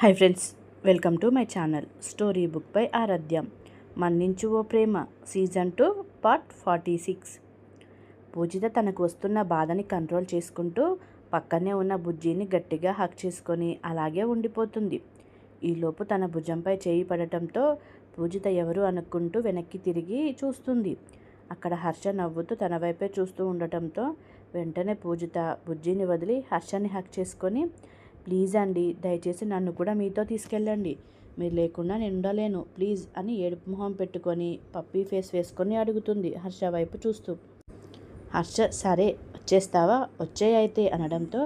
Hi friends welcome to my channel story book by Aradhyam Manninchu O Prema season two part forty six Pujitha తనకు వస్తున్న బాధని control చేసుకుంటూ పక్కనే ఉన్న బుజ్జిని గట్టిగా హక్ చేసుకొని అలాగే ఉండిపోతుంది. ఈలోపు తన భుజంపై చేయి పడటంతో పూజిత ఎవరు అనుకుంటూ వెనక్కి తిరిగి చూస్తుంది. అక్కడ హర్ష నవ్వుతూ తన వైపే చూస్తూ ఉండటంతో వెంటనే పూజిత బుజ్జిని వదిలి హర్షని హక్ చేసుకొని ప్లీజ్ అండి దయచేసి నన్ను కూడా మీతో తీసుకెళ్ళండి. మీరు లేకుండా నేను ఉండలేను ప్లీజ్ అని ఏడుపు మొహం పెట్టుకొని పప్పీ ఫేస్ వేసుకొని అడుగుతుంది హర్ష వైపు చూస్తూ. హర్ష సరే వచ్చేస్తావా? వచ్చే అయితే అనడంతో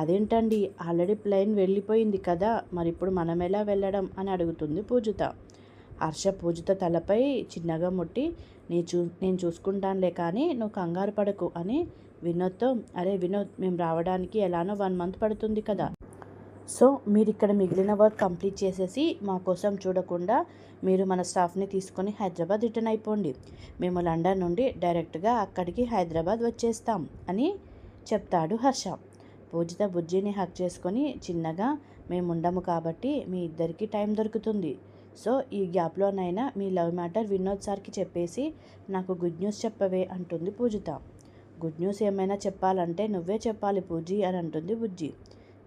అదేంటండి ఆల్రెడీ ప్లేన్ వెళ్ళిపోయింది కదా మరి ఇప్పుడు మనం ఎలా వెళ్ళడం అని అడుగుతుంది పూజిత. హర్ష పూజిత తలపై చిన్నగా ముట్టి నీ చూ నేను చూసుకుంటానులే కానీ నువ్వు కంగారు పడకు అని వినోద్తో అరే వినోద్ మేము రావడానికి ఎలానో వన్ మంత్ పడుతుంది కదా. సో మీరు ఇక్కడ మిగిలిన వర్క్ కంప్లీట్ చేసేసి మా కోసం చూడకుండా మీరు మన స్టాఫ్ని తీసుకొని హైదరాబాద్ రిటర్న్ అయిపోండి. మేము లండన్ నుండి డైరెక్ట్గా అక్కడికి హైదరాబాద్ వచ్చేస్తాం అని చెప్తాడు హర్ష. పూజిత బుజ్జిని హక్ చేసుకొని చిన్నగా మేము ఉండము కాబట్టి మీ ఇద్దరికి టైం దొరుకుతుంది. సో ఈ గ్యాప్లోనైనా మీ లవ్ మ్యాటర్ వినోద్ సార్కి చెప్పేసి నాకు గుడ్ న్యూస్ చెప్పవే అంటుంది పూజిత. గుడ్ న్యూస్ ఏమైనా చెప్పాలంటే నువ్వే చెప్పాలి పూజి అని అంటుంది బుజ్జి.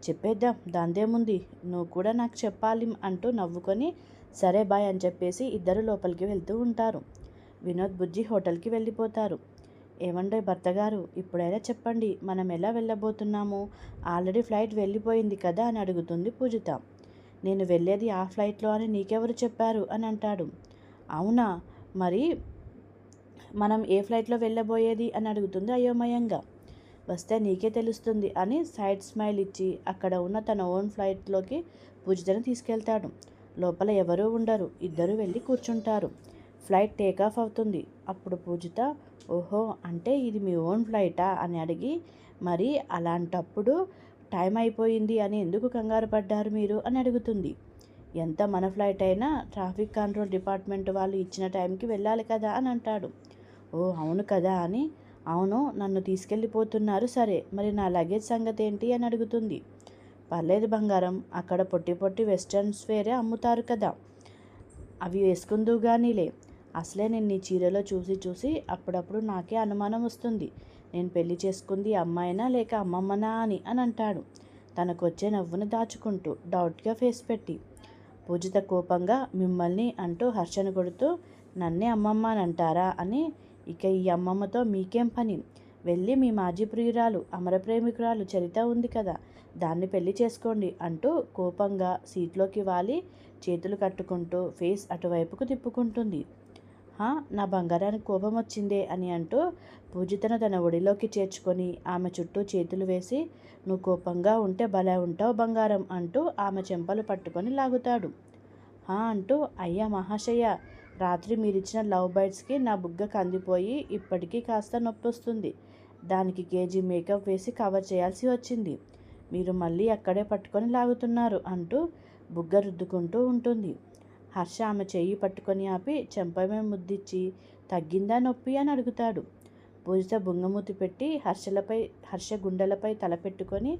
చెప్పేద్దాం దాందేముంది? నువ్వు కూడా నాకు చెప్పాలి అంటూ నవ్వుకొని సరే బాయ్ అని చెప్పేసి ఇద్దరు లోపలికి వెళ్తూ ఉంటారు. వినోద్ బుజ్జి హోటల్కి వెళ్ళిపోతారు. ఏమండో భర్త గారు ఇప్పుడైనా చెప్పండి మనం ఎలా వెళ్ళబోతున్నాము? ఆల్రెడీ ఫ్లైట్ వెళ్ళిపోయింది కదా అని అడుగుతుంది పూజిత. నేను వెళ్ళేది ఆ ఫ్లైట్లో అని నీకెవరు చెప్పారు అని అంటాడు. అవునా? మరి మనం ఏ ఫ్లైట్లో వెళ్ళబోయేది అని అడుగుతుంది అయోమయంగా. వస్తే నీకే తెలుస్తుంది అని సైడ్ స్మైల్ ఇచ్చి అక్కడ ఉన్న తన ఓన్ ఫ్లైట్లోకి పూజితను తీసుకెళ్తాడు. లోపల ఎవరూ ఉండరు ఇద్దరు వెళ్ళి కూర్చుంటారు. ఫ్లైట్ టేక్ ఆఫ్ అవుతుంది. అప్పుడు పూజిత ఓహో అంటే ఇది మీ ఓన్ ఫ్లైటా అని అడిగి మరి అలాంటప్పుడు టైం అయిపోయింది అని ఎందుకు కంగారు పడ్డారు మీరు అని అడుగుతుంది. ఎంత మన ఫ్లైట్ అయినా ట్రాఫిక్ కంట్రోల్ డిపార్ట్మెంట్ వాళ్ళు ఇచ్చిన టైంకి వెళ్ళాలి కదా అని అంటాడు. ఓ అవును కదా అని అవును నన్ను తీసుకెళ్ళిపోతున్నారు. సరే మరి నా లగేజ్ సంగతి ఏంటి అని అడుగుతుంది. పర్లేదు బంగారం అక్కడ పొట్టి పొట్టి వెస్టర్న్స్ వేరే అమ్ముతారు కదా. అవి వేసుకుందువు కానీలే అసలే నేను నీ చీరలో చూసి చూసి అప్పుడప్పుడు నాకే అనుమానం వస్తుంది. నేను పెళ్ళి చేసుకుంది అమ్మాయినా లేక అమ్మమ్మనా అని అని అంటాడు. తనకు వచ్చే నవ్వును దాచుకుంటూ డౌట్గా ఫేస్ పెట్టి. పూజిత కోపంగా మిమ్మల్ని అంటూ హర్షను కొడుతూ నన్నే అమ్మమ్మ అని అంటారా అని ఇక ఈ అమ్మమ్మతో మీకేం పని? వెళ్ళి మీ మాజీ ప్రియురాలు అమర ప్రేమికురాలు చరిత ఉంది కదా దాన్ని పెళ్ళి చేసుకోండి అంటూ కోపంగా సీట్లోకి వాలి చేతులు కట్టుకుంటూ ఫేస్ అటువైపుకు తిప్పుకుంటుంది. "హా, నా బంగారానికి కోపం వచ్చిందే అని అంటూ పూజితను తన ఒడిలోకి చేర్చుకొని ఆమె చుట్టూ చేతులు వేసి నువ్వు కోపంగా ఉంటే భలే ఉంటావు బంగారం అంటూ ఆమె చెంపలు పట్టుకొని లాగుతాడు. "హా" అంటూ అయ్యా మహాశయ రాత్రి మీరిచ్చిన లవ్ బైట్స్కి నా బుగ్గ కందిపోయి ఇప్పటికీ కాస్త నొప్పి వస్తుంది దానికి కేజీ మేకప్ వేసి కవర్ చేయాల్సి వచ్చింది. మీరు మళ్ళీ అక్కడే పట్టుకొని లాగుతున్నారు అంటూ బుగ్గ రుద్దుకుంటూ ఉంటుంది. హర్ష ఆమె చెయ్యి పట్టుకొని ఆపి చెంపమే ముద్దిచ్చి తగ్గిందా నొప్పి అని అడుగుతాడు. పూజిత బుంగమూతి పెట్టి హర్షలపై హర్ష గుండెలపై తల పెట్టుకొని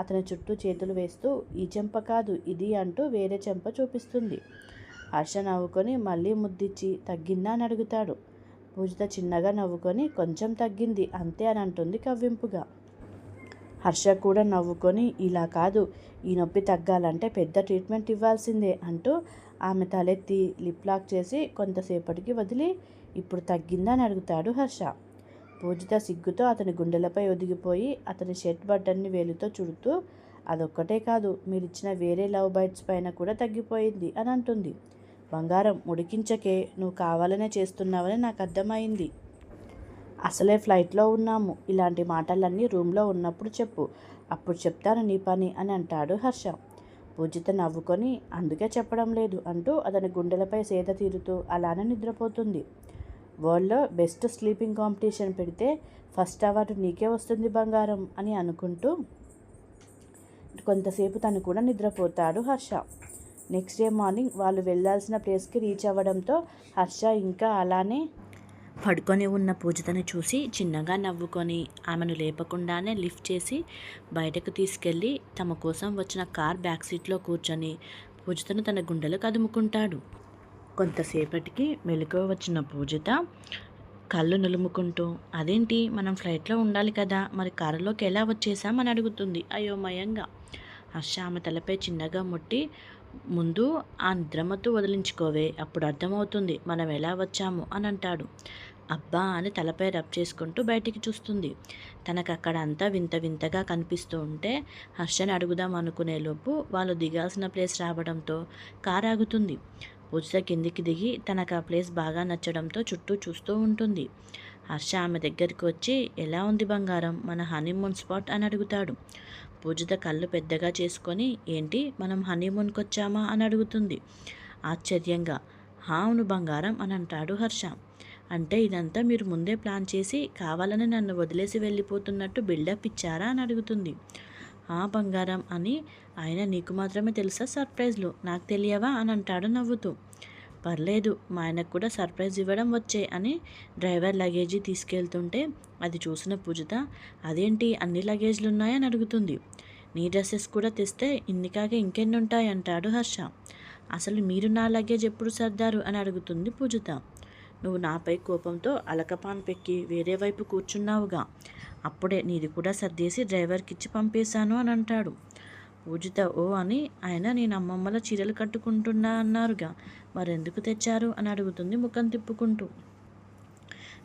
అతని చుట్టూ చేతులు వేస్తూ ఈ చెంప కాదు ఇది అంటూ వేరే చెంప చూపిస్తుంది. హర్ష నవ్వుకొని మళ్ళీ ముద్దిచ్చి తగ్గిందా? అని అడుగుతాడు. పూజిత చిన్నగా నవ్వుకొని కొంచెం తగ్గింది అంతే అని అంటుంది కవ్వింపుగా. హర్ష కూడా నవ్వుకొని ఇలా కాదు ఈ నొప్పి తగ్గాలంటే పెద్ద ట్రీట్మెంట్ ఇవ్వాల్సిందే అంటూ ఆమె తలెత్తి లిప్ లాక్ చేసి కొంతసేపటికి వదిలి ఇప్పుడు తగ్గిందా? అని అడుగుతాడు హర్ష. పూజిత సిగ్గుతో అతని గుండెలపై ఒదిగిపోయి అతని షర్ట్ బటన్ని వేలుతో చుడుతూ అదొక్కటే కాదు మీరిచ్చిన వేరే లవ్ బైట్స్ పైన కూడా తగ్గిపోయింది అని అంటుంది. బంగారం ఉడికించకే నువ్వు కావాలనే చేస్తున్నావని నాకు అర్థమైంది. అసలే ఫ్లైట్లో ఉన్నాము. ఇలాంటి మాటలన్నీ రూమ్లో ఉన్నప్పుడు చెప్పు. అప్పుడు చెప్తాను నీ పని అని అంటాడు హర్ష. పూజిత నవ్వుకొని అందుకే చెప్పడం లేదు అంటూ అతని గుండెలపై సేద తీరుతూ అలానే నిద్రపోతుంది. వరల్డ్లో బెస్ట్ స్లీపింగ్ కాంపిటీషన్ పెడితే ఫస్ట్ అవార్డు నీకే వస్తుంది బంగారం అని అనుకుంటూ కొంతసేపు తను కూడా నిద్రపోతాడు హర్ష. నెక్స్ట్ డే మార్నింగ్ వాళ్ళు వెళ్ళాల్సిన ప్లేస్కి రీచ్ అవ్వడంతో హర్ష ఇంకా అలానే పడుకొని ఉన్న పూజతని చూసి చిన్నగా నవ్వుకొని ఆమెను లేపకుండానే లిఫ్ట్ చేసి బయటకు తీసుకెళ్ళి తమ కోసం వచ్చిన కార్ బ్యాక్ సీట్లో కూర్చొని పూజితను తన గుండెలు కదుముకుంటాడు కొంతసేపటికి మెలకువ వచ్చిన పూజిత కళ్ళు నులుముకుంటూ అదేంటి? మనం ఫ్లైట్లో ఉండాలి కదా మరి కారులోకి ఎలా వచ్చేసామని అడుగుతుంది అయోమయంగా. హర్ష ఆమె తలపై చిన్నగా ముట్టి ముందు ఆ నిద్రమత్తు వదిలించుకోవే అప్పుడు అర్థమవుతుంది మనం ఎలా వచ్చాము అని అంటాడు. అబ్బా అని తలపై రబ్ చేసుకుంటూ బయటికి చూస్తుంది. తనకు అక్కడ అంతా వింత వింతగా కనిపిస్తూ ఉంటే హర్షని అడుగుదాం అనుకునేలోపు వాళ్ళు దిగాల్సిన ప్లేస్ రావడంతో కారు ఆగుతుంది. పూజ కిందికి దిగి తనకు ఆ ప్లేస్ బాగా నచ్చడంతో చుట్టూ చూస్తూ ఉంటుంది. హర్ష ఆమె దగ్గరికి వచ్చి ఎలా ఉంది బంగారం? మన హనీమూన్ స్పాట్? అని అడుగుతాడు. పూజిత కళ్ళు పెద్దగా చేసుకొని ఏంటి మనం హనీమూన్కి వచ్చామా అని అడుగుతుంది. ఆశ్చర్యంగా. "హా, అవును బంగారం అని అంటాడు హర్ష. అంటే ఇదంతా మీరు ముందే ప్లాన్ చేసి కావాలని నన్ను వదిలేసి వెళ్ళిపోతున్నట్టు బిల్డప్ ఇచ్చారా? అని అడుగుతుంది. ఆ బంగారం అని. ఆయన నీకు మాత్రమే తెలుసా సర్ప్రైజ్లు? నాకు తెలియవా? అని అంటాడు నవ్వుతూ. పర్లేదు మా ఆయనకు కూడా సర్ప్రైజ్ ఇవ్వడం వచ్చే అని డ్రైవర్ లగేజీ తీసుకెళ్తుంటే అది చూసిన పూజిత అదేంటి అన్ని లగేజ్లు ఉన్నాయని అడుగుతుంది. నీ డ్రెస్సెస్ కూడా తెస్తే ఇన్ని ఇంకెన్ని ఉంటాయి అంటాడు హర్ష. అసలు మీరు నా లగేజ్ ఎప్పుడు సర్దారు? అని అడుగుతుంది పూజిత. నువ్వు నాపై కోపంతో అలకపాన్ పెక్కి వేరే వైపు కూర్చున్నావుగా. అప్పుడే నీది కూడా సర్దేసి డ్రైవర్కి ఇచ్చి పంపేశాను అని అంటాడు. పూజిత ఓ అని ఆయన నేను అమ్మమ్మల చీరలు కట్టుకుంటున్నా అన్నారుగా. మరెందుకు తెచ్చారు? అని అడుగుతుంది ముఖం తిప్పుకుంటూ.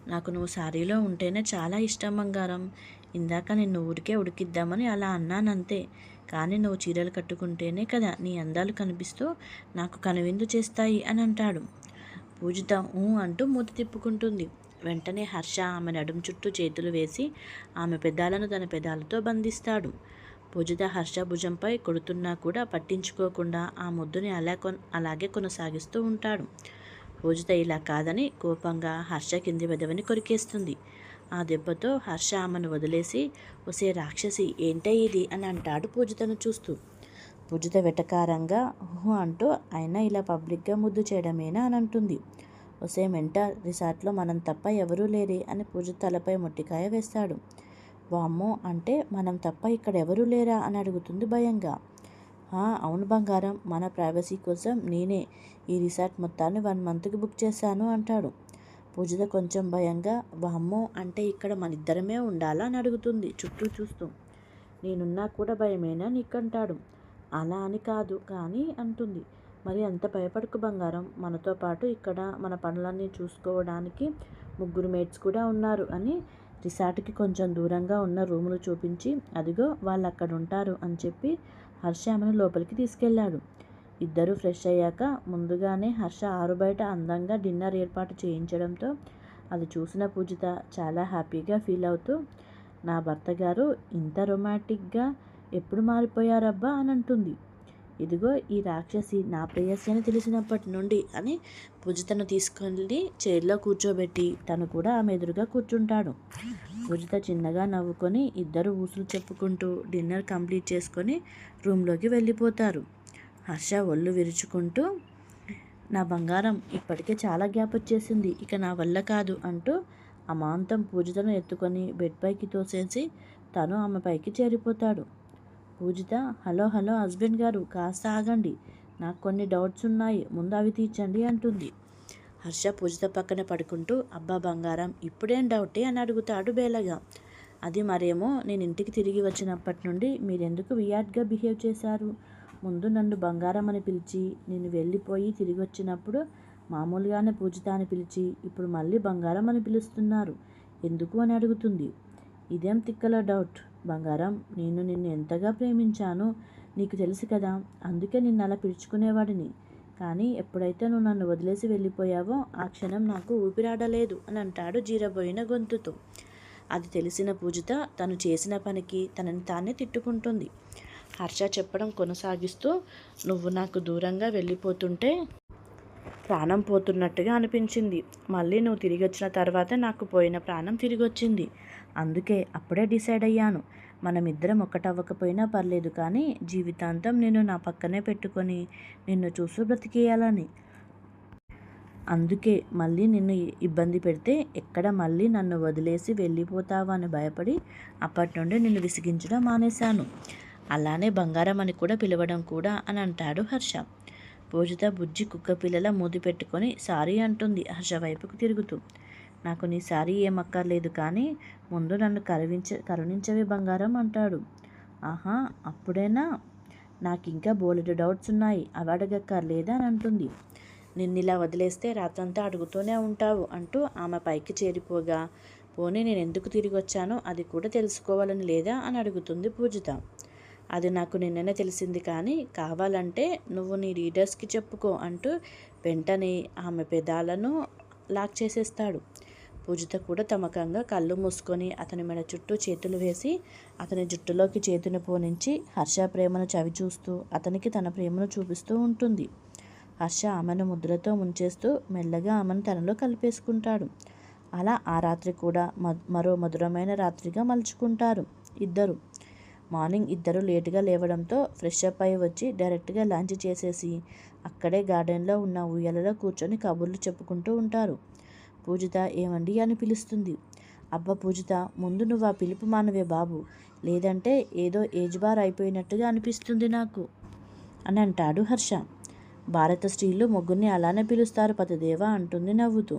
నాకు నువ్వు శారీలో ఉంటేనే చాలా ఇష్టం బంగారం. ఇందాక నిన్ను ఊరికే ఉడికిద్దామని అలా అన్నానంతే. కానీ నువ్వు చీరలు కట్టుకుంటేనే కదా నీ అందాలు కనిపిస్తూ నాకు కనువిందు చేస్తాయి అని అంటాడు. పూజిత ఊ అంటూ మూత తిప్పుకుంటుంది. వెంటనే హర్ష ఆమె నడుం చుట్టూ చేతులు వేసి ఆమె పెదాలను తన పెదాలతో బంధిస్తాడు. పూజిత హర్ష భుజంపై కొడుతున్నా కూడా పట్టించుకోకుండా ఆ ముద్దుని అలా కొన్ అలాగే కొనసాగిస్తూ ఉంటాడు. పూజిత ఇలా కాదని కోపంగా హర్ష కింది వెదవని కొరికేస్తుంది. ఆ దెబ్బతో హర్ష ఆమెను వదిలేసి ఒసే రాక్షసి ఏంటే ఇది? అని అంటాడు పూజితను చూస్తూ. పూజిత వెటకారంగా ఊహు అంటూ అయినా ఇలా పబ్లిక్గా ముద్దు చేయడమేనా? అని అంటుంది. ఒసే మెంట రిసార్ట్లో మనం తప్ప ఎవరూ లేరే అని పూజిత తలపై మొట్టికాయ వేస్తాడు. వామ్మో అంటే మనం తప్ప ఇక్కడ ఎవరూ లేరా అని అడుగుతుంది భయంగా. అవును బంగారం మన ప్రైవసీ కోసం నేనే ఈ రిసార్ట్ మొత్తాన్ని వన్ మంత్కి బుక్ చేశాను అంటాడు. పూజిత కొంచెం భయంగా వామ్మో అంటే ఇక్కడ మన ఇద్దరమే ఉండాలా? అని అడుగుతుంది చుట్టూ చూస్తూ. నేనున్నా కూడా భయమేనా నీకంటాడు? అలా అని కాదు కానీ అంటుంది. మరి అంత భయపడకు బంగారం మనతో పాటు ఇక్కడ మన పనులన్నీ చూసుకోవడానికి ముగ్గురు మేట్స్ కూడా ఉన్నారు అని రిసార్ట్కి కొంచెం దూరంగా ఉన్న రూములు చూపించి అదిగో వాళ్ళు అక్కడ ఉంటారు అని చెప్పి హర్ష ఆమెను లోపలికి తీసుకెళ్ళాడు. ఇద్దరు ఫ్రెష్ అయ్యాక ముందుగానే హర్ష ఆరు బయట అందంగా డిన్నర్ ఏర్పాటు చేయించడంతో అది చూసిన పూజిత చాలా హ్యాపీగా ఫీల్ అవుతూ నా భర్త గారు ఇంత రొమాంటిక్గా ఎప్పుడు మారిపోయారబ్బా అని అంటుంది. ఇదిగో ఈ రాక్షసి నా ప్రేయసి అని తెలిసినప్పటి నుండి అని పూజితను తీసుకెళ్ళి చైర్లో కూర్చోబెట్టి తను కూడా ఆమె ఎదురుగా కూర్చుంటాడు. పూజిత చిన్నగా నవ్వుకొని ఇద్దరు ఊసులు చెప్పుకుంటూ డిన్నర్ కంప్లీట్ చేసుకొని రూమ్లోకి వెళ్ళిపోతారు. హర్ష ఒళ్ళు విరుచుకుంటూ నా బంగారం ఇప్పటికే చాలా గ్యాప్ వచ్చేసింది ఇక నా వల్ల కాదు అంటూ అమాంతం పూజితను ఎత్తుకొని బెడ్ పైకి తోసేసి తను ఆమె పైకి చేరిపోతాడు. పూజిత హలో హలో హస్బెండ్ గారు కాస్త ఆగండి. నాకు కొన్ని డౌట్స్ ఉన్నాయి. ముందు అవి తీర్చండి అంటుంది. హర్ష పూజిత పక్కన పడుకుంటూ అబ్బా బంగారం ఇప్పుడేం డౌటే అని అడుగుతాడు బేలగా. అది మరేమో నేను ఇంటికి తిరిగి వచ్చినప్పటి నుండి మీరెందుకు వియాడ్గా బిహేవ్ చేశారు? ముందు నన్ను బంగారం అని పిలిచి నేను వెళ్ళిపోయి తిరిగి వచ్చినప్పుడు మామూలుగానే పూజిత అని పిలిచి ఇప్పుడు మళ్ళీ బంగారం అని పిలుస్తున్నారు. ఎందుకు అని అడుగుతుంది. ఇదేం తిక్కల డౌట్? బంగారం నేను నిన్ను ఎంతగా ప్రేమించానో నీకు తెలుసు కదా అందుకే నిన్ను అలా పిలుచుకునేవాడిని. కానీ ఎప్పుడైతే నువ్వు నన్ను వదిలేసి వెళ్ళిపోయావో ఆ క్షణం నాకు ఊపిరాడలేదు అని అంటాడు జీరబోయిన గొంతుతో. అది తెలిసిన పూజిత తను చేసిన పనికి తనని తానే తిట్టుకుంటుంది. హర్ష చెప్పడం కొనసాగిస్తూ నువ్వు నాకు దూరంగా వెళ్ళిపోతుంటే ప్రాణం పోతున్నట్టుగా అనిపించింది. మళ్ళీ నువ్వు తిరిగి వచ్చిన తర్వాత నాకు పోయిన ప్రాణం తిరిగి వచ్చింది అందుకే అప్పుడే డిసైడ్ అయ్యాను. మనమిద్దరం ఒకటవ్వకపోయినా పర్లేదు కానీ జీవితాంతం నేను నా పక్కనే పెట్టుకొని నిన్ను చూస్తూ బ్రతికేయాలని. అందుకే మళ్ళీ నిన్ను ఇబ్బంది పెడితే ఎక్కడ మళ్ళీ నన్ను వదిలేసి వెళ్ళిపోతావా అని భయపడి అప్పటి నుండి నిన్ను విసిగించడం మానేశాను. అలానే బంగారం అని కూడా పిలవడం కూడా అని అంటాడు హర్ష. పూజిత బుజ్జి కుక్క పిల్లల మూది పెట్టుకొని సారీ అంటుంది హర్ష వైపుకు తిరుగుతూ. నాకు నీ సారీ ఏమక్కర్లేదు కానీ ముందు నన్ను కరువించ కరుణించవే బంగారం అంటాడు. ఆహా అప్పుడేనా? నాకు ఇంకా బోలెడు డౌట్స్ ఉన్నాయి అవి అడగక్కర్లేదా అని అంటుంది. నిన్నిలా వదిలేస్తే రాత్రంతా అడుగుతూనే ఉంటావు అంటూ ఆమె పైకి చేరిపోగా పోనీ నేను ఎందుకు తిరిగి వచ్చానో అది కూడా తెలుసుకోవాలని లేదా అని అడుగుతుంది పూజిత. అది నాకు నిన్ననే తెలిసింది కానీ కావాలంటే నువ్వు నీ రీడర్స్కి చెప్పుకో అంటూ వెంటనే ఆమె పెదాలను లాక్ చేసేస్తాడు. పూజిత కూడా తమకంగా కళ్ళు మూసుకొని అతని మెడ చుట్టూ చేతులు వేసి అతని జుట్టులోకి చేతిని పోనించి హర్ష ప్రేమను చవి చూస్తూ అతనికి తన ప్రేమను చూపిస్తూ ఉంటుంది. హర్ష ఆమెను ముద్రతో ముంచేస్తూ మెల్లగా ఆమెను తనలో కలిపేసుకుంటాడు. అలా ఆ రాత్రి కూడా మరో మధురమైన రాత్రిగా మలుచుకుంటారు ఇద్దరు. మార్నింగ్ ఇద్దరు లేటుగా లేవడంతో ఫ్రెష్ అప్ అయి వచ్చి డైరెక్ట్గా లంచ్ చేసేసి అక్కడే గార్డెన్లో ఉన్న ఉయ్యాలలో కూర్చొని కబుర్లు చెప్పుకుంటూ ఉంటారు. పూజిత ఏమండి అని పిలుస్తుంది. అబ్బ పూజిత ముందు నువ్వు ఆ పిలుపు మానవే బాబు. లేదంటే ఏదో ఏజ్ బార్ అయిపోయినట్టుగా అనిపిస్తుంది నాకు. అని అంటాడు హర్ష. భారత స్త్రీలు ముగ్గురిని అలానే పిలుస్తారు పతిదేవ అంటుంది నవ్వుతూ.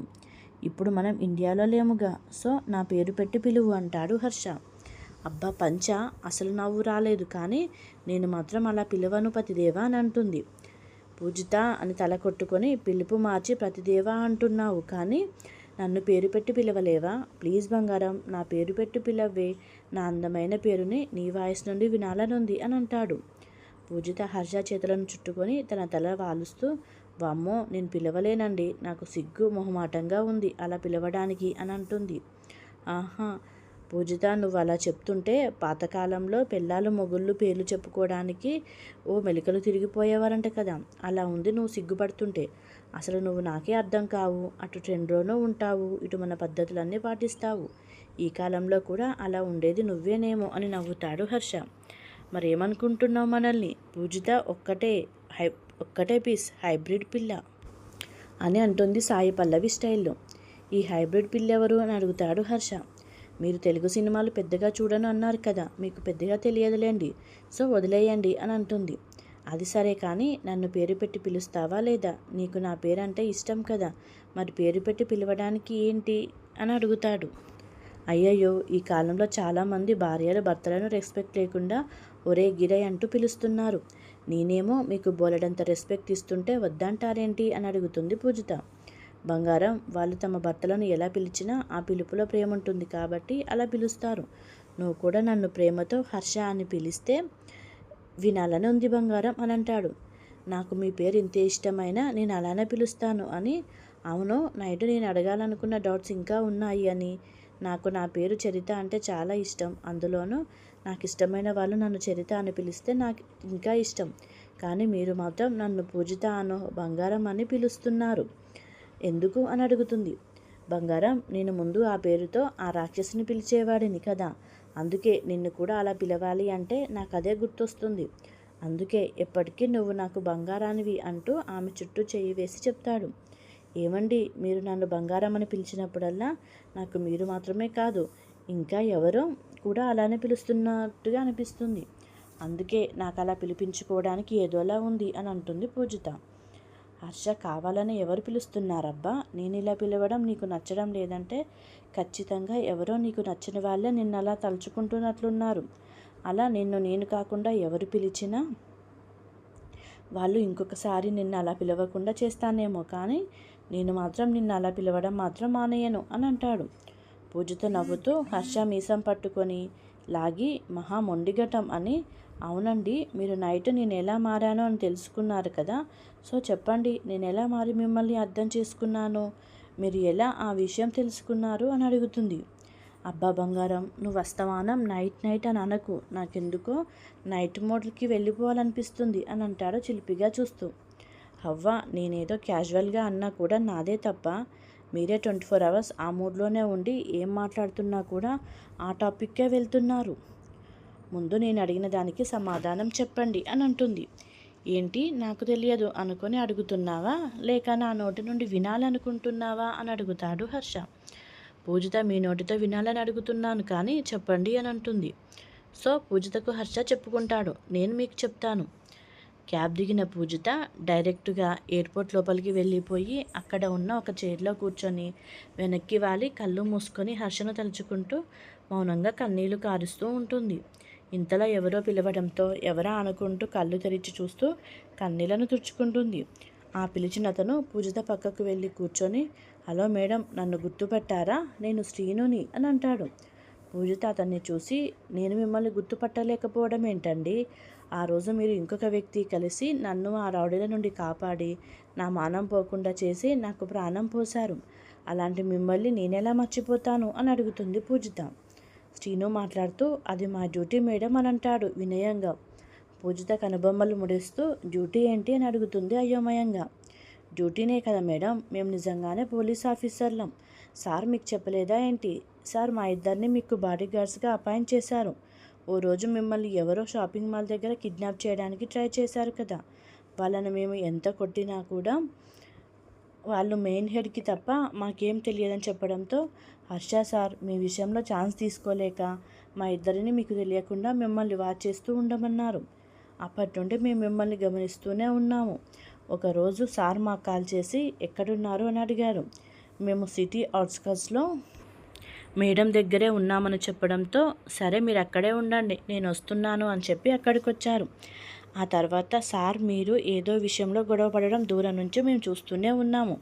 ఇప్పుడు మనం ఇండియాలో లేముగా. సో నా పేరు పెట్టి పిలువు అంటాడు హర్ష. అబ్బా పంచ అసలు నవ్వు రాలేదు కానీ నేను మాత్రం అలా పిలవను పతిదేవా అని అంటుంది. పూజిత అని తల కొట్టుకొని పిలుపు మార్చి ప్రతిదేవా అంటున్నావు కానీ నన్ను పేరు పెట్టి పిలవలేవా? ప్లీజ్ బంగారం నా పేరు పెట్టి పిలవే నా అందమైన పేరుని నీ వాయిస్ నుండి వినాలనుంది అని అంటాడు. పూజిత హర్ష చేతులను చుట్టుకొని తన తల వాలుస్తూ వామ్మో నేను పిలవలేనండి. నాకు సిగ్గు మొహమాటంగా ఉంది. అలా పిలవడానికి అని అంటుంది. ఆహా పూజిత నువ్వు అలా చెప్తుంటే పాతకాలంలో పిల్లలు మొగుళ్ళు పేర్లు చెప్పుకోవడానికి ఓ మెలికలు తిరిగిపోయేవారంట కదా. అలా ఉంది నువ్వు సిగ్గుపడుతుంటే. అసలు నువ్వు నాకే అర్థం కావు. అటు ట్రెండ్లోనూ ఉంటావు. ఇటు మన పద్ధతులన్నీ పాటిస్తావు. ఈ కాలంలో కూడా అలా ఉండేది నువ్వేనేమో అని నవ్వుతాడు హర్ష. మరేమనుకుంటున్నావు మనల్ని? పూజిత ఒక్కటే హై ఒక్కటే పీస్ హైబ్రిడ్ పిల్ల అని అంటుంది సాయి పల్లవి స్టైల్లో. ఈ హైబ్రిడ్ పిల్ల ఎవరు అని అడుగుతాడు హర్ష. మీరు తెలుగు సినిమాలు పెద్దగా చూడను అన్నారు కదా. మీకు పెద్దగా తెలియదులేండి. సో వదిలేయండి అని అంటుంది. అది సరే కానీ నన్ను పేరు పెట్టి పిలుస్తావా లేదా? నీకు నా పేరంటే ఇష్టం కదా. మరి పేరు పెట్టి పిలవడానికి ఏంటి? అని అడుగుతాడు. అయ్యయ్యో ఈ కాలంలో చాలామంది భార్యలు భర్తలను రెస్పెక్ట్ లేకుండా ఒరే గిరై అంటూ పిలుస్తున్నారు. నేనేమో మీకు బోలెడంత రెస్పెక్ట్ ఇస్తుంటే వద్దంటారేంటి? అని అడుగుతుంది పూజిత. బంగారం వాళ్ళు తమ భర్తలను ఎలా పిలిచినా ఆ పిలుపులో ప్రేమ ఉంటుంది కాబట్టి అలా పిలుస్తారు. నువ్వు కూడా నన్ను ప్రేమతో హర్ష అని పిలిస్తే వినాలని ఉంది బంగారం అని అంటాడు. నాకు మీ పేరు ఇంత ఇష్టమైనా నేను అలానే పిలుస్తాను అని. అవును నైట్ నేను అడగాలనుకున్న డౌట్స్ ఇంకా ఉన్నాయి అని. నాకు నా పేరు చరిత అంటే చాలా ఇష్టం. అందులోనూ నాకు ఇష్టమైన వాళ్ళు నన్ను చరిత అని పిలిస్తే నాకు ఇంకా ఇష్టం. కానీ మీరు మాత్రం నన్ను పూజిత అను బంగారం అని పిలుస్తున్నారు. ఎందుకు అని అడుగుతుంది. బంగారం నేను ముందు ఆ పేరుతో ఆ రాక్షసుని పిలిచేవాడిని కదా. అందుకే నిన్ను కూడా అలా పిలవాలి అంటే నాకు అదే గుర్తొస్తుంది. అందుకే ఎప్పటికీ నువ్వు నాకు బంగారానివి అంటూ ఆమె చుట్టూ చేయి వేసి చెప్తాడు. ఏమండి మీరు నన్ను బంగారం అని పిలిచినప్పుడల్లా నాకు మీరు మాత్రమే కాదు ఇంకా ఎవరో కూడా అలానే పిలుస్తున్నట్టుగా అనిపిస్తుంది. అందుకే నాకు అలా పిలిపించుకోవడానికి ఏదోలా ఉంది అని అంటుంది పూజిత. హర్ష కావాలని ఎవరు పిలుస్తున్నారబ్బా? నేను ఇలా పిలవడం నీకు నచ్చడం లేదంటే ఖచ్చితంగా ఎవరో నీకు నచ్చిన వాళ్ళే నిన్ను అలా తలుచుకుంటున్నట్లున్నారు. అలా నిన్ను నేను కాకుండా ఎవరు పిలిచినా? వాళ్ళు ఇంకొకసారి నిన్ను అలా పిలవకుండా చేస్తానేమో కానీ నేను మాత్రం నిన్ను అలా పిలవడం మాత్రం మానేయను అని అంటాడు. పూజతో నవ్వుతూ హర్ష మీసం పట్టుకొని లాగి మహా మొండిగటం అని అవునండి మీరు నైట్ నేను ఎలా మారానో అని తెలుసుకున్నారు కదా. సో చెప్పండి నేను ఎలా మారి మిమ్మల్ని అర్థం చేసుకున్నాను? మీరు ఎలా ఆ విషయం తెలుసుకున్నారు అని అడుగుతుంది. అబ్బా బంగారం నువ్వు వస్తవానం నైట్ నైట్ అని అనకు. నాకెందుకో నైట్ మోడల్కి వెళ్ళిపోవాలనిపిస్తుంది అని అంటాడు చిలిపిగా చూస్తూ. అవ్వ నేనేదో క్యాజువల్గా అన్నా కూడా నాదే తప్ప. మీరే ట్వంటీ ఫోర్ అవర్స్ ఆ మూడ్లోనే ఉండి ఏం మాట్లాడుతున్నా కూడా ఆ టాపిక్కే వెళ్తున్నారు. ముందు నేను అడిగిన దానికి సమాధానం చెప్పండి అని అంటుంది. ఏంటి? నాకు తెలియదు అనుకొని అడుగుతున్నావా? లేక నా నోటి నుండి వినాలనుకుంటున్నావా అని అడుగుతాడు హర్ష. పూజిత మీ నోటితో వినాలని అడుగుతున్నాను కానీ చెప్పండి అని అంటుంది. సో పూజితకు హర్ష చెప్పుకుంటాడు. నేను మీకు చెప్తాను. క్యాబ్ దిగిన పూజిత డైరెక్ట్గా ఎయిర్పోర్ట్ లోపలికి వెళ్ళిపోయి అక్కడ ఉన్న ఒక చైర్లో కూర్చొని వెనక్కి వాలి కళ్ళు మూసుకొని హర్షను తలుచుకుంటూ మౌనంగా కన్నీళ్ళు కారుస్తూ ఉంటుంది. ఇంతలో ఎవరో పిలవడంతో ఎవరా అనుకుంటూ కళ్ళు తెరిచి చూస్తూ కన్నీళ్ళను తుడుచుకుంటుంది. ఆ పిలిచిన అతను పూజిత పక్కకు వెళ్ళి కూర్చొని హలో మేడం నన్ను గుర్తుపట్టారా? నేను శ్రీనుని అని అంటాడు. పూజిత అతన్ని చూసి నేను మిమ్మల్ని గుర్తుపట్టలేకపోవడం ఏంటండి? ఆ రోజు మీరు ఇంకొక వ్యక్తి కలిసి నన్ను ఆ రౌడీల నుండి కాపాడి నా మానం పోకుండా చేసి నాకు ప్రాణం పోశారు. అలాంటి మిమ్మల్ని నేనెలా మర్చిపోతాను? అని అడుగుతుంది పూజిత. శ్రీను మాట్లాడుతూ అది మా డ్యూటీ మేడం అని అంటాడు వినయంగా. పూజిత కనుబొమ్మలు ముడిస్తూ డ్యూటీ ఏంటి అని అడుగుతుంది అయోమయంగా. డ్యూటీనే కదా మేడం మేము నిజంగానే పోలీస్ ఆఫీసర్లం. సార్ మీకు చెప్పలేదా ఏంటి? సార్ మా ఇద్దరిని మీకు బాడీ గార్డ్స్గా అపాయింట్ చేశారు. ఓ రోజు మిమ్మల్ని ఎవరో షాపింగ్ మాల్ దగ్గర కిడ్నాప్ చేయడానికి ట్రై చేశారు కదా. వాళ్ళని మేము ఎంత కొట్టినా కూడా వాళ్ళు మెయిన్ హెడ్కి తప్ప మాకేం తెలియదని చెప్పడంతో హర్ష సార్ మీ విషయంలో ఛాన్స్ తీసుకోలేక మా ఇద్దరిని మీకు తెలియకుండా మిమ్మల్ని వాచ్ చేస్తూ ఉండమన్నారు. అప్పటి నుండి మేము మిమ్మల్ని గమనిస్తూనే ఉన్నాము. ఒకరోజు సార్ మాకు కాల్ చేసి ఎక్కడున్నారు? అని అడిగారు. మేము సిటీ అవుట్స్కట్స్లో మేడం దగ్గరే ఉన్నామని చెప్పడంతో సరే మీరు అక్కడే ఉండండి నేను వస్తున్నాను అని చెప్పి అక్కడికి వచ్చారు ఆ తర్వాత సార్ మీరు ఏదో విషయంలో గొడవ పడడం దూరం నుంచి మేము చూస్తూనే ఉన్నాము.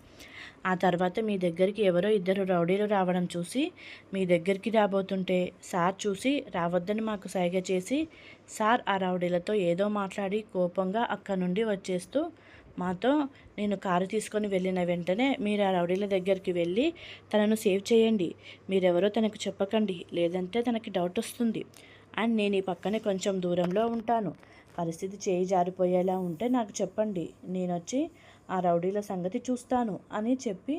ఆ తర్వాత మీ దగ్గరికి ఎవరో ఇద్దరు రౌడీలు రావడం చూసి మీ దగ్గరికి రాబోతుంటే సార్ చూసి రావద్దని మాకు సైగ చేసి సార్ ఆ రౌడీలతో ఏదో మాట్లాడి కోపంగా అక్కడి నుండి వచ్చేస్తూ మాతో నేను కారు తీసుకొని వెళ్ళిన వెంటనే మీరు ఆ రౌడీల దగ్గరికి వెళ్ళి తనను సేవ్ చేయండి. మీరెవరో తనకు చెప్పకండి. లేదంటే తనకి డౌట్ వస్తుంది. అండ్ నేను ఈ పక్కనే కొంచెం దూరంలో ఉంటాను. పరిస్థితి చేయి జారిపోయేలా ఉంటే నాకు చెప్పండి నేను వచ్చి ఆ రౌడీల సంగతి చూస్తాను అని చెప్పి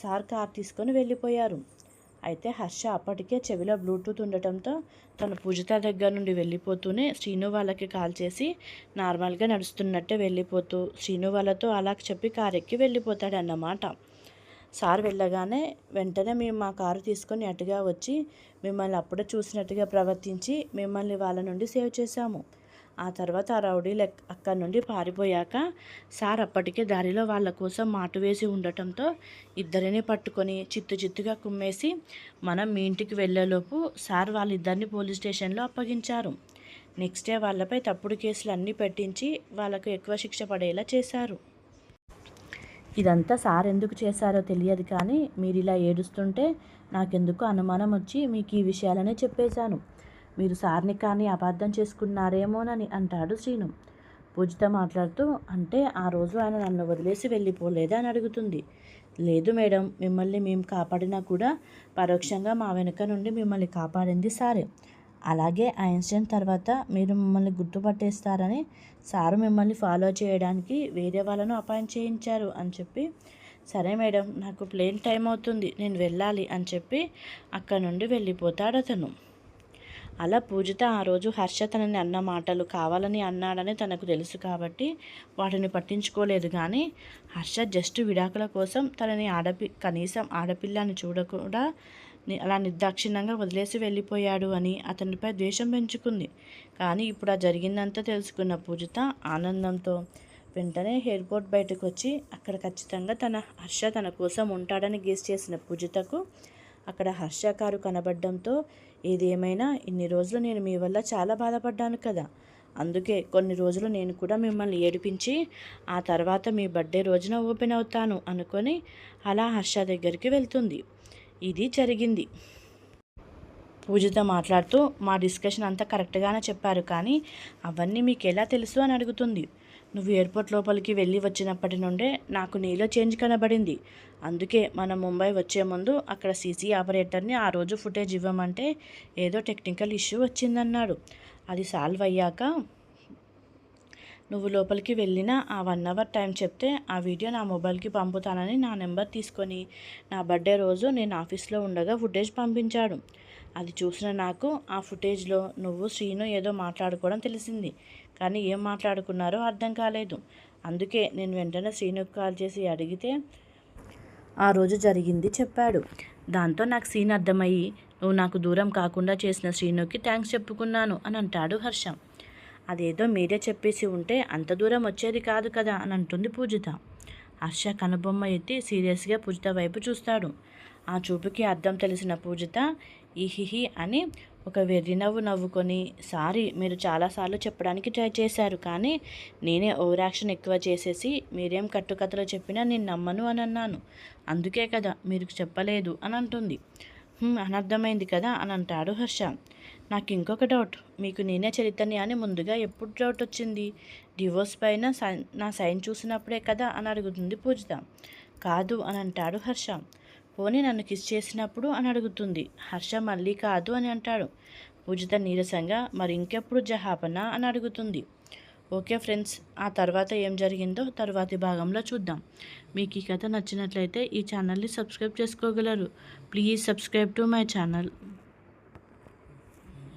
సార్ కార్ తీసుకొని వెళ్ళిపోయారు. అయితే హర్ష అప్పటికే చెవిలో బ్లూటూత్ ఉండటంతో తను పూజిత దగ్గర నుండి వెళ్ళిపోతూనే శ్రీను వాళ్ళకి కాల్ చేసి నార్మల్గా నడుస్తున్నట్టే వెళ్ళిపోతూ శ్రీను వాళ్ళతో అలా చెప్పి కారు ఎక్కి వెళ్ళిపోతాడన్నమాట. సార్ వెళ్ళగానే వెంటనే మేము మా కారు తీసుకొని అటుగా వచ్చి మిమ్మల్ని అప్పుడే చూసినట్టుగా ప్రవర్తించి మిమ్మల్ని వాళ్ళ నుండి సేవ్ చేశాము. ఆ తర్వాత ఆ రౌడీలు అక్కడి నుండి పారిపోయాక సార్ అప్పటికే దారిలో వాళ్ళ కోసం మాటు వేసి ఉండటంతో ఇద్దరిని పట్టుకొని చిత్తు చిత్తుగా కుమ్మేసి మనం మీ ఇంటికి వెళ్ళేలోపు సార్ వాళ్ళిద్దరిని పోలీస్ స్టేషన్లో అప్పగించారు. నెక్స్ట్ డే వాళ్ళపై తప్పుడు కేసులు అన్నీ పెట్టించి వాళ్ళకు ఎక్కువ శిక్ష పడేలా చేశారు. ఇదంతా సార్ ఎందుకు చేశారో తెలియదు కానీ మీరు ఇలా ఏడుస్తుంటే నాకెందుకు అనుమానం వచ్చి మీకు ఈ విషయాలనే చెప్పేశాను. మీరు సార్ని కానీ అబద్ధం చేసుకున్నారేమోనని అంటాడు శ్రీను. పూజిత మాట్లాడుతూ అంటే ఆ రోజు ఆయన నన్ను వదిలేసి వెళ్ళిపోలేదా అని అడుగుతుంది. లేదు మేడం మిమ్మల్ని మేము కాపాడినా కూడా పరోక్షంగా మా వెనుక నుండి మిమ్మల్ని కాపాడింది సారే. అలాగే ఆ ఇన్సిడెంట్ తర్వాత మీరు మిమ్మల్ని గుర్తుపట్టేస్తారని సారు మిమ్మల్ని ఫాలో చేయడానికి వేరే వాళ్ళను అపాయింట్ చేయించారు అని చెప్పి సరే మేడం నాకు ప్లేన్ టైం అవుతుంది నేను వెళ్ళాలి అని చెప్పి అక్కడ నుండి వెళ్ళిపోతాడు అతను. అలా పూజిత ఆ రోజు హర్ష తనని అన్న మాటలు కావాలని అన్నాడని తనకు తెలుసు కాబట్టి వాటిని పట్టించుకోలేదు కానీ హర్ష జస్ట్ విడాకుల కోసం తనని ఆడపి కనీసం ఆడపిల్లని చూడకుండా అలా నిర్దాక్షిణ్యంగా వదిలేసి వెళ్ళిపోయాడు అని అతనిపై ద్వేషం పెంచుకుంది. కానీ ఇప్పుడు ఆ జరిగిందంతా తెలుసుకున్న పూజిత ఆనందంతో వెంటనే ఎయిర్పోర్ట్ బయటకు వచ్చి అక్కడ ఖచ్చితంగా తన హర్ష తన కోసం ఉంటాడని గేస్ చేసిన పూజితకు అక్కడ హర్ష కారు కనబడడంతో ఏదేమైనా ఇన్ని రోజులు నేను మీ వల్ల చాలా బాధపడ్డాను కదా. అందుకే కొన్ని రోజులు నేను కూడా మిమ్మల్ని ఏడిపించి ఆ తర్వాత మీ బర్త్డే రోజున ఓపెన్ అవుతాను అనుకొని అలా హర్ష దగ్గరికి వెళ్తుంది. ఇది జరిగింది. పూజతో మాట్లాడుతూ మా డిస్కషన్ అంతా కరెక్ట్గానే చెప్పారు కానీ అవన్నీ మీకు ఎలా తెలుసు అని అడుగుతుంది. నువ్వు ఎయిర్పోర్ట్ లోపలికి వెళ్ళి వచ్చినప్పటి నుండే నాకు నీలో చేంజ్ కనబడింది. అందుకే మనం ముంబై వచ్చే ముందు అక్కడ సీసీ ఆపరేటర్ని ఆ రోజు ఫుటేజ్ ఇవ్వమంటే ఏదో టెక్నికల్ ఇష్యూ వచ్చిందన్నాడు. అది సాల్వ్ అయ్యాక నువ్వు లోపలికి వెళ్ళిన ఆ వన్ అవర్ టైం చెప్తే ఆ వీడియో నా మొబైల్కి పంపుతానని నా నెంబర్ తీసుకొని నా బర్త్డే రోజు నేను ఆఫీస్లో ఉండగా ఫుటేజ్ పంపించాడు. అది చూసిన నాకు ఆ ఫుటేజ్లో నువ్వు శ్రీను ఏదో మాట్లాడుకోవడం తెలిసింది. కానీ ఏం మాట్లాడుకున్నారో అర్థం కాలేదు. అందుకే నేను వెంటనే శ్రీనుకు కాల్ చేసి అడిగితే ఆ రోజు జరిగింది చెప్పాడు. దాంతో నాకు సీన్ అర్థమయ్యి నువ్వు నాకు దూరం కాకుండా చేసిన శ్రీనుకి థ్యాంక్స్ చెప్పుకున్నాను అని అంటాడు హర్ష. అదేదో మీరే చెప్పేసి ఉంటే అంత దూరం వచ్చేది కాదు కదా అని అంటుంది పూజిత. హర్ష కనుబొమ్మ ఎత్తి సీరియస్గా పూజిత వైపు చూస్తాడు. ఆ చూపుకి అర్థం తెలిసిన పూజిత ఈహిహి అని ఒక వెర్రి నవ్వు నవ్వుకొని సారీ మీరు చాలాసార్లు చెప్పడానికి ట్రై చేశారు కానీ నేనే ఓవర్ యాక్షన్ ఎక్కువ చేసేసి మీరేం కట్టుకథలు చెప్పినా నేను నమ్మను అని అన్నాను. అందుకే కదా మీరు చెప్పలేదు అని అంటుంది. అనర్థమైంది కదా అని అంటాడు హర్ష. నాకు ఇంకొక డౌట్. మీకు నేనే చరిత్రని అని ముందుగా ఎప్పుడు డౌట్ వచ్చింది? డివోర్స్ పైన సైన్ నా సైన్ చూసినప్పుడే కదా అని అడుగుతుంది పూజిత. కాదు అని అంటాడు హర్ష. పోనీ నన్ను కిస్ చేసినప్పుడు అని అడుగుతుంది. హర్ష మళ్ళీ కాదు అని అంటాడు. పూజిత నీరసంగా మరి ఇంకెప్పుడు జహాపనా? అని అడుగుతుంది. ఓకే ఫ్రెండ్స్ ఆ తర్వాత ఏం జరిగిందో తర్వాతి భాగంలో చూద్దాం. మీకు ఈ కథ నచ్చినట్లయితే ఈ ఛానల్ని సబ్స్క్రైబ్ చేసుకోగలరు. Please subscribe to my channel.